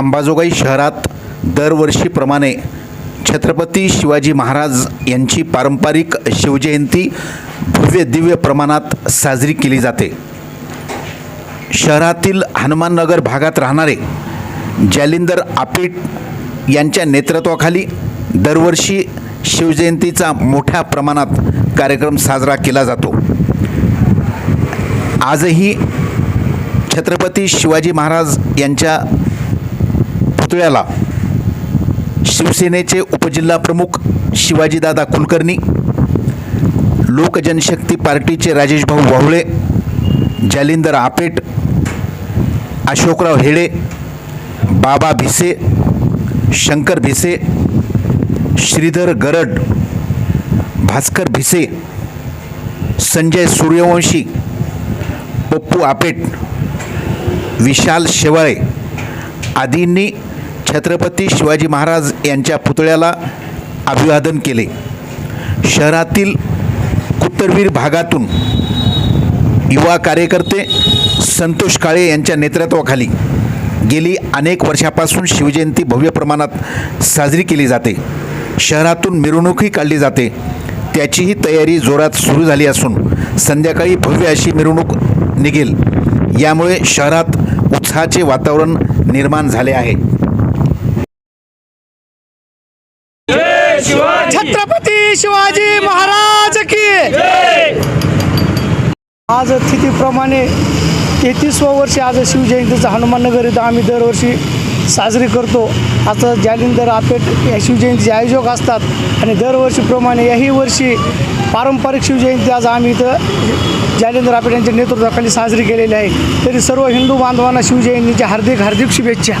अंबाजोगाई शहरात दरवर्षीप्रमाणे छत्रपती शिवाजी महाराज यांची पारंपरिक शिवजयंती भव्य दिव्य प्रमाणात साजरी केली जाते. शहरातील हनुमाननगर भागात राहणारे जालिंदर आपिट यांच्या नेतृत्वाखाली दरवर्षी शिवजयंतीचा मोठ्या प्रमाणात कार्यक्रम साजरा केला जातो. आजही छत्रपती शिवाजी महाराज यांच्या पुतळ्याला. शिवसेनेचे उपजिल्हाप्रमुख शिवाजीदादा कुलकर्णी लोकजनशक्ती पार्टीचे राजेशभाऊ वाहुळे जालिंदर आपेट अशोकराव हेडे बाबा भिसे शंकर भिसे श्रीधर गरड भास्कर भिसे संजय सूर्यवंशी पप्पू आपेट विशाल शेवाळे आदींनी छत्रपती शिवाजी महाराज यांच्या पुतळ्याला अभिवादन केले. शहरातील कुत्तरवीर भागातून युवा कार्यकर्ते संतोष काळे यांच्या नेतृत्वाखाली गेली अनेक वर्षापासून शिवजयंती भव्य प्रमाणात साजरी केली जाते. शहरातून मिरवणूकही काढली जाते. त्याचीही तयारी जोरात सुरू झाली असून संध्याकाळी भव्य अशी मिरवणूक निघेल. यामुळे शहरात उत्साहाचे वातावरण निर्माण झाले आहे. छत्रपती शिवाजी महाराज की आज तिथीप्रमाणे तेहतीसवं वर्ष आज शिवजयंतीचं हनुमाननगर इथं आम्ही दरवर्षी साजरी करतो. आता जालिंदर आपेट या शिवजयंतीचे आयोजक असतात आणि दरवर्षीप्रमाणे याही वर्षी पारंपरिक शिवजयंती आज आम्ही इथं जालिंदर आपेट यांच्या नेतृत्वाखाली साजरी केलेली आहे. तरी सर्व हिंदू बांधवांना शिवजयंतीच्या हार्दिक हार्दिक शुभेच्छा.